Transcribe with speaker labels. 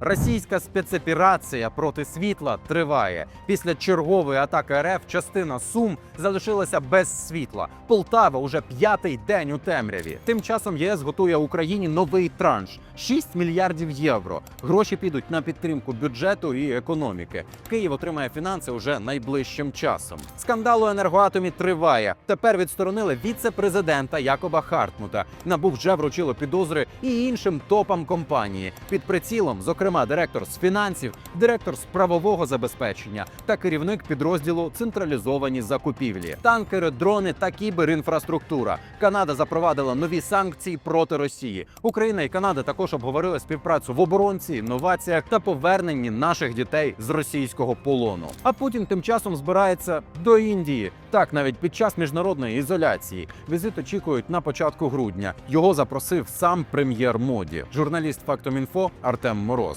Speaker 1: Російська спецоперація проти світла триває. Після чергової атаки РФ частина Сум залишилася без світла. Полтава уже п'ятий день у темряві. Тим часом ЄС готує Україні новий транш 6 мільярдів євро. Гроші підуть на підтримку бюджету і економіки. Київ отримає фінанси уже найближчим часом. Скандал у енергоатомі триває. Тепер відсторонили віце-президента Якоба Хартмута. Набу вже вручило підозри і іншим топам компанії під прицілом, зокрема, директор з фінансів, директор з правового забезпечення та керівник підрозділу централізовані закупівлі, танкери, дрони та кіберінфраструктура. Канада запровадила нові санкції проти Росії. Україна і Канада також обговорили співпрацю в оборонці, інноваціях та поверненні наших дітей з російського полону. А Путін тим часом збирається до Індії. Так, навіть під час міжнародної ізоляції візит очікують на початку грудня. Його запросив сам прем'єр моді, журналіст Фактомінфо Артем Мороз.